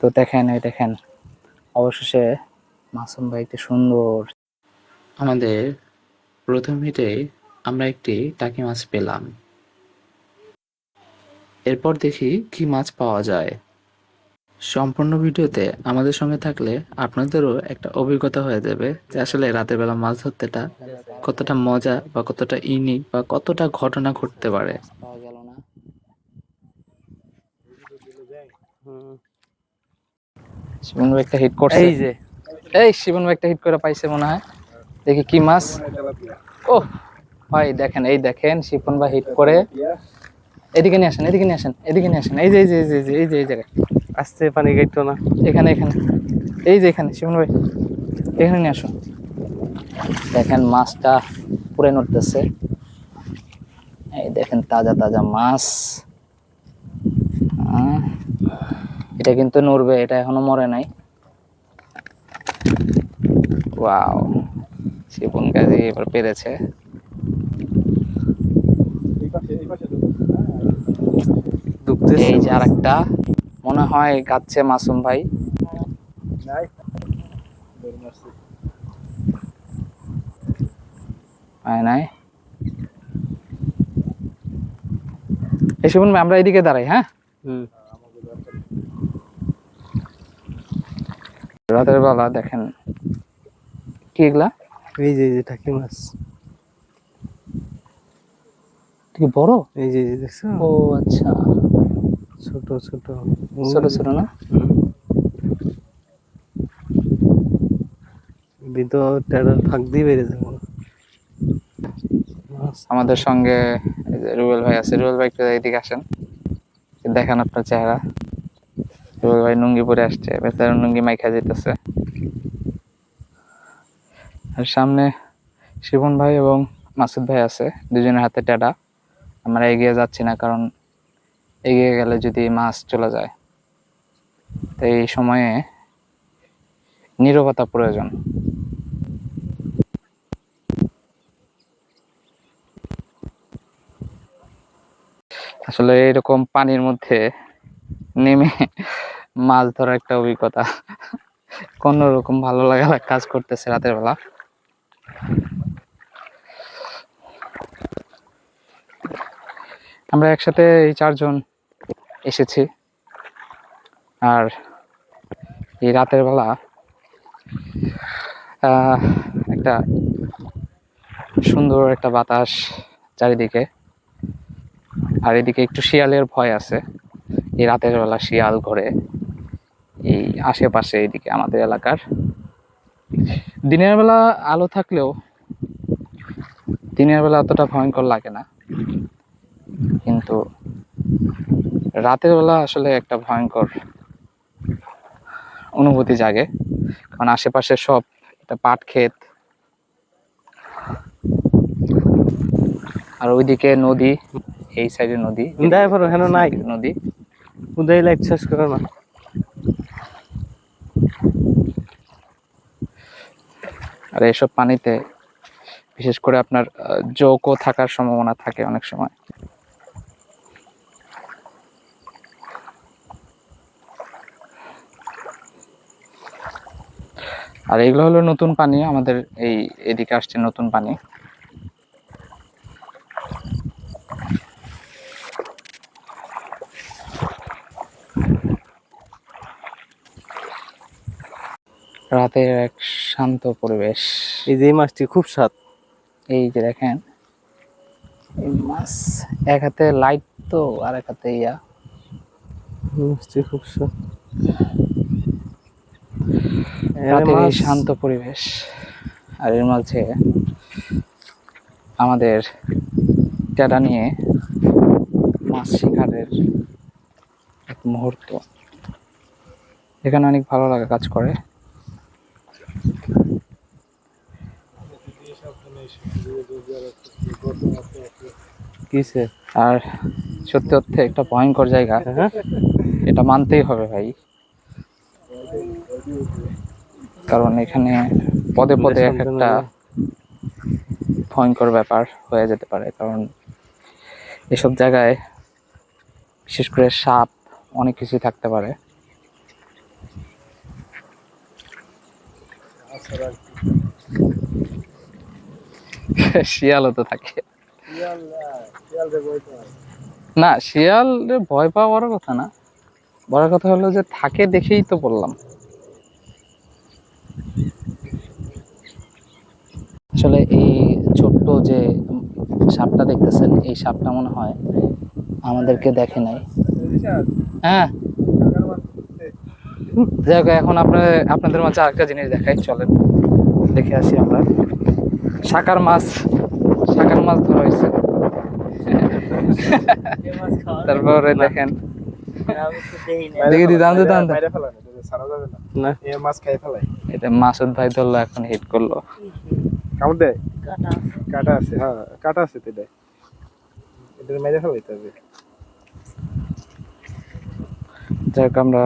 তো দেখেন এই দেখেন অবশেষে মাসুম ভাই একটি সুন্দর। আমাদের প্রথম হিটে আমরা একটি টাকি মাছ পেলাম। এরপর দেখি কি মাছ পাওয়া যায়। সম্পূর্ণ ভিডিওতে আমাদের সঙ্গে থাকলে আপনাদেরও একটা অভিজ্ঞতা হয়ে যাবে যে আসলে রাতের বেলা মাছ ধরতেটা কতটা মজা বা কতটা ইউনিক বা কতটা ঘটনা ঘটতে পারে। পাওয়া গেল না। শিবন ভাই একটা হিট করছে। এই যে। এই শিবন ভাই একটা হিট করে পাইছে মনে হয়। দেখি কি মাছ। ও ভাই দেখেন এই দেখেন শিপন ভাই হিট করে। এদিকে নিয়ে আসেন এদিকে নিয়ে আসেন এদিকে নিয়ে আসেন। এই যে এই যে এই যে এই যে এই জায়গায়। আসতে পানি গাইতো না। এখানে এখানে। এই যে এখানে শিবন ভাই। এখানে নিয়ে আসো দেখেন মাছটা পুরে নড়তেছে। এই দেখেন তাজা তাজা মাছ। আহ, এটা কিন্তু নড়বে এটা এখনও মরে নাই। ওয়াও শিপন গাজি এবার পেরেছে। এই যে আরেকটা মনে হয় গাচ্ছে মাসুম ভাই। নাই? এই শুনুন আমরা এদিকে দাঁড়াই হ্যাঁ? হুম। রাতের বেলা দেখেন। কি এগুলা? এই যে যে টাকি মাছ। কি বড়? এই যে দেখছ? ও আচ্ছা। ছোট ছোট। ছোট ছোট না? ভিতর টেরার ফাঁক দিয়ে বেড়ে যাবে। আমাদের সঙ্গে রুবেল ভাই আছে। রুবেল ভাই একটু এদিকে আসেন। দেখান আপনার চেহারা। রুবেল ভাই লুঙ্গি পরে আসছে, বেচারা লুঙ্গি মাইখা যেতেছে আর সামনে শিবন ভাই এবং মাসুদ ভাই আছে, দুজনের হাতে টেডা। আমরা এগিয়ে যাচ্ছি না, কারণ এগিয়ে গেলে যদি মাছ চলে যায়, তো এই সময়ে নীরবতা প্রয়োজন। আসলে এরকম পানির মধ্যে নেমে মাছ ধরার একটা অভিজ্ঞতা। কোনোরকম ভালো লাগা কাজ করতেছে রাতের বেলা। আমরা একসাথে এই চারজন এসেছি। আর এই রাতের বেলা একটা সুন্দর একটা বাতাস চারিদিকে। আর এদিকে একটু শিয়ালের ভয় আছে। এই রাতের বেলা শিয়াল ঘরে। এই আশেপাশে এইদিকে আমাদের এলাকার। দিনের বেলা আলো থাকলেও দিনের বেলা অতটা ভয়ঙ্কর লাগে না। কিন্তু রাতের বেলা আসলে একটা ভয়ঙ্কর অনুভূতি জাগে। কারণ আশেপাশে সব একটা পাট ক্ষেত আর ওইদিকে নদী এই সাইডে নদী নাই। নদী। উদয় লাইট শেষ করে না। আর এইসব পানিতে বিশেষ করে আপনার জোকও থাকার সম্ভাবনা থাকে অনেক সময়। আর এগুলো হলো নতুন পানি, আমাদের এই এদিকে আসছে নতুন পানি। রাতের এক শান্ত পরিবেশ। এই যে মাছটি খুব স্বাদ। এই যে দেখেন এই মাছ এক হাতে লাইট তো আর এক হাতে ইয়া। মাছটি খুব স্বাদ। রাতের এই শান্ত পরিবেশ। আর এর মাঝে আমাদের টেডা নিয়ে মাছ শিকারের এক মুহূর্ত। এখানে অনেক ভালো লাগা কাজ করে। কিসে? আর সত্যি অর্থে একটা ভয়ঙ্কর জায়গা হ্যাঁ? এটা মানতেই হবে ভাই। কারণ এখানে পদে পদে এক একটা ভয়ঙ্কর ব্যাপার হয়ে যেতে পারে। কারণ এসব জায়গায় বিশেষ করে সাপ অনেক কিছুই থাকতে পারে। শিয়ালও তো থাকে। না শিয়াল ভয় পাওয়া বড় কথা না। বড় কথা হলো যে থাকে দেখেই তো বললাম। আসলে এই ছোট্ট যে সাপটা দেখতেছেন এই সাপটা মনে হয় আমাদেরকে দেখে নাই। হ্যাঁ যাই হোক এখন আপনার আপনাদের মাঝে আরেকটা জিনিস দেখাই চলেন। দেখে আসি আমরা। শাকার মাছ শাকার মাছ ধরা হয়েছে। তারপরে দেখেন। এটা মাসুদ ভাই ধরলো এখন হিট করল। কামড় দেয়? কাটা আছে। হ্যাঁ কাটা আছে তো এটা। এটা মেরে ফেলাইতে হবে। যাই হোক আমরা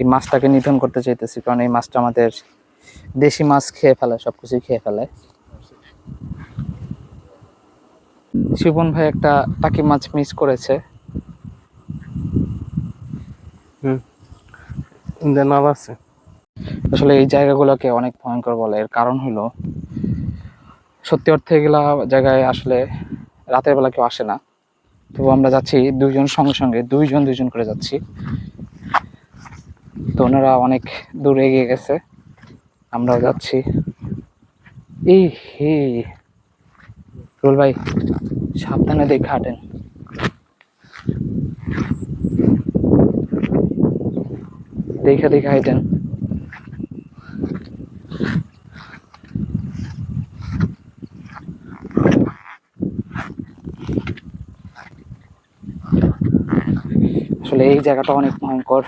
এই মাছটাকে নিধন করতে চাইতেছি কারণ এই মাছটা আমাদের দেশি মাছ খেয়ে ফেলায় সবকিছু খেয়ে ফেলায় শিবন ভাই একটা টাকি মাছ মিস করেছে। আছে। আসলে এই জায়গাগুলোকে অনেক ভয়ঙ্কর বলে। এর কারণ হলো সত্যি অর্থে এগুলা জায়গায় আসলে রাতের বেলা কেউ আসে না। তবু আমরা যাচ্ছি দুইজন সঙ্গে সঙ্গে দুইজন দুইজন করে যাচ্ছি। তো ওনারা অনেক দূর এগিয়ে গেছে। আমরাও যাচ্ছি। এই হে। রুল ভাই, সাবধানে দেখে হাঁটেন। দেখে দেখে হাঁটেন। আসলে এই জায়গাটা অনেক ভয়ঙ্কর।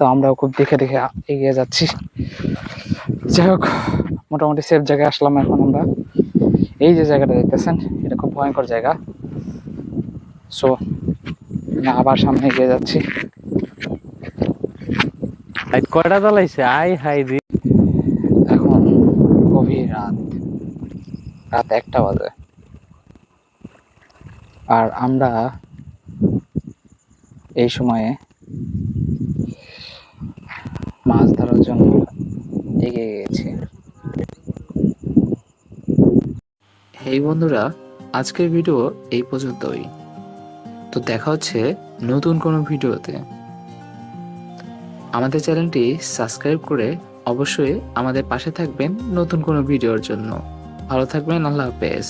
তো আমরাও খুব দেখে দেখে এগিয়ে যাচ্ছি। যাই হোক মোটামুটি সেফ জায়গায় আসলাম এখন আমরা। এই যে জায়গাটা দেখতেছেন এটা খুব ভয়ঙ্কর জায়গা। সো আবার সামনে এগিয়ে যাচ্ছি। কয়টা জ্বালাইছে? আই হাই রে। এখন গভীর রাত। রাত একটা বাজে। আর আমরা এই সময়ে মাছ ধরার জন্য এগিয়ে গেছি এই বন্ধুরা, আজকের ভিডিও এই পর্যন্তই। তো দেখা হচ্ছে নতুন কোনো ভিডিওতে। আমাদের চ্যানেলটি সাবস্ক্রাইব করে অবশ্যই আমাদের পাশে থাকবেন নতুন কোনো ভিডিওর জন্য। ভালো থাকবেন, আল্লাহ হাফেজ।